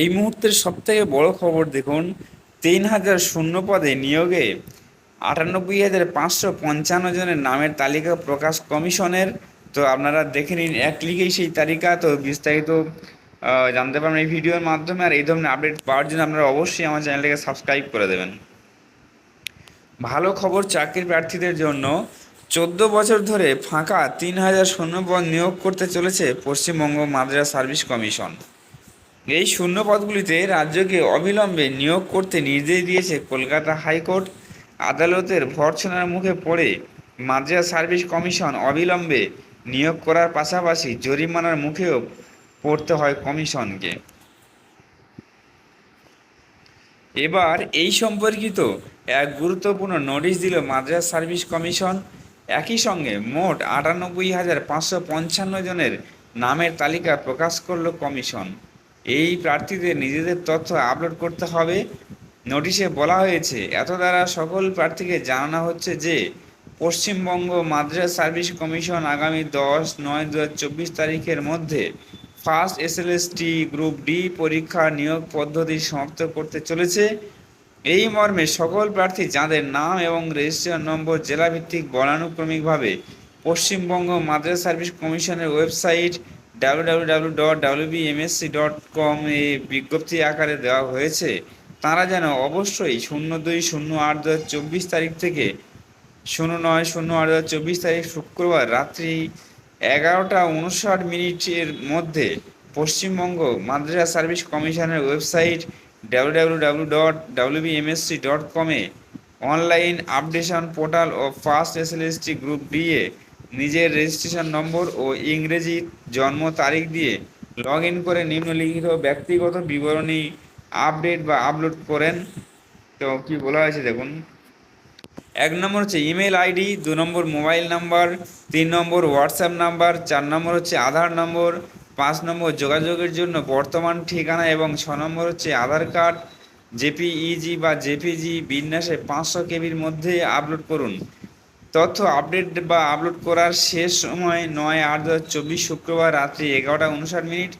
এই মুহূর্তের সবথেকে বড় খবর দেখুন, তিন হাজার শূন্য পদে নিয়োগে আটানব্বই হাজার পাঁচশো পঞ্চান্ন জনের নামের তালিকা প্রকাশ কমিশনের। তো আপনারা দেখে নিন, এক ক্লিকেই সেই তালিকা। তো বিস্তারিত জানতে পারবেন এই ভিডিওর মাধ্যমে। আর এই ধরনের আপডেট পাওয়ার জন্য আপনারা অবশ্যই আমার চ্যানেলটাকে সাবস্ক্রাইব করে দেবেন। ভালো খবর চাকরি প্রার্থীদের জন্য। চোদ্দ বছর ধরে ফাঁকা তিন হাজার শূন্যপদ নিয়োগ করতে চলেছে পশ্চিমবঙ্গ মাদ্রাস সার্ভিস কমিশন। এই শূন্য পদগুলিতে রাজ্যকে অবিলম্বে নিয়োগ করতে নির্দেশ দিয়েছে কলকাতা হাইকোর্ট। আদালতের ভর্ৎসনার মুখে পড়ে মাদ্রাস সার্ভিস কমিশন অবিলম্বে নিয়োগ করার পাশাপাশি জরিমানার মুখেও পড়তে হয় কমিশনকে। এবার এই সম্পর্কিত এক গুরুত্বপূর্ণ নোটিশ দিল মাদ্রাস সার্ভিস কমিশন। একই সঙ্গে মোট আটানব্বই হাজার পাঁচশো পঞ্চান্ন জনের নামের তালিকা প্রকাশ করল কমিশন। এই প্রার্থীদের নিজেদের তথ্য আপলোড করতে হবে। নোটিশে বলা হয়েছে এত দ্বারা সকল প্রার্থীকে জানানো হচ্ছে যে, পশ্চিমবঙ্গ মাদ্রাস সার্ভিস কমিশন আগামী দশ নয় দু তারিখের মধ্যে first S SLST group D পরীক্ষা নিয়োগ পদ্ধতি সমাপ্ত করতে চলেছে। এই মর্মে সকল প্রার্থী যাদের নাম এবং রেজিস্ট্রেশন নম্বর জেলাভিত্তিক বলানুক্রমিকভাবে পশ্চিমবঙ্গ মাদ্রাস সার্ভিস কমিশনের website W W W dot WBMSC dot com এ বিজ্ঞপ্তি আকারে দেওয়া হয়েছে তারা যেন অবশ্যই শূন্য দুই শূন্য আট দু চব্বিশ তারিখ থেকে শূন্য নয় শূন্য আট দু চব্বিশ তারিখ শুক্রবার রাত্রি এগারোটা উনষাট মিনিটের মধ্যে পশ্চিমবঙ্গ মাদ্রাসা সার্ভিস কমিশনের website W W W dot WBMSC dot কমে অনলাইন আপডেশন পোর্টাল ও ফার্স্ট এসএলএসটি গ্রুপ দিয়ে নিজের রেজিস্ট্রেশন নম্বর ও ইংরেজি জন্ম তারিখ দিয়ে লগ ইন করে নিম্নলিখিত ব্যক্তিগত বিবরণী আপডেট বা আপলোড করেন। তো কি বলা হয়েছে দেখুন। এক নম্বর হচ্ছে ইমেল আইডি, দু নম্বর মোবাইল নাম্বার, তিন নম্বর হোয়াটসঅ্যাপ নাম্বার, চার নম্বর হচ্ছে আধার নম্বর, পাঁচ নম্বর যোগাযোগের জন্য বর্তমান ঠিকানা এবং ছ নম্বর হচ্ছে আধার কার্ড, জেপিইজি বা জেপিজি বিন্যাসে পাঁচশো কেবির মধ্যে আপলোড করুন। তথ্য আপডেট বা আপলোড করার শেষ সময় নয় আট দু চব্বিশ শুক্রবার রাত্রি এগারোটা উনষাট মিনিট।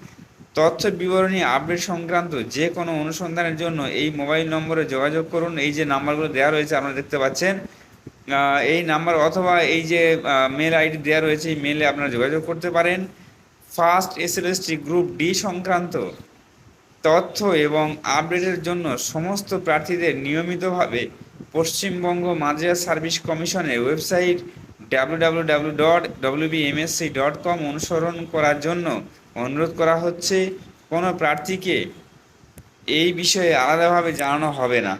তথ্য বিবরণী আপডেট সংক্রান্ত যে কোনো অনুসন্ধানের জন্য এই মোবাইল নম্বরে যোগাযোগ করুন। এই যে নাম্বারগুলো দেওয়া রয়েছে, আপনারা দেখতে পাচ্ছেন। এই নাম্বার অথবা এই যে মেল আইডি দেওয়া রয়েছে, এই মেলে আপনারা যোগাযোগ করতে পারেন। First S SLST group D সংক্রান্ত তথ্য এবং আপডেটের জন্য সমস্ত প্রার্থীদের নিয়মিতভাবে পশ্চিমবঙ্গ মাদ্রাস সার্ভিস কমিশনের website W dot dot com অনুসরণ করার জন্য অনুরোধ করা হচ্ছে, কোনো প্রার্থীকে এই বিষয়ে আলাদাভাবে জানানো হবে না।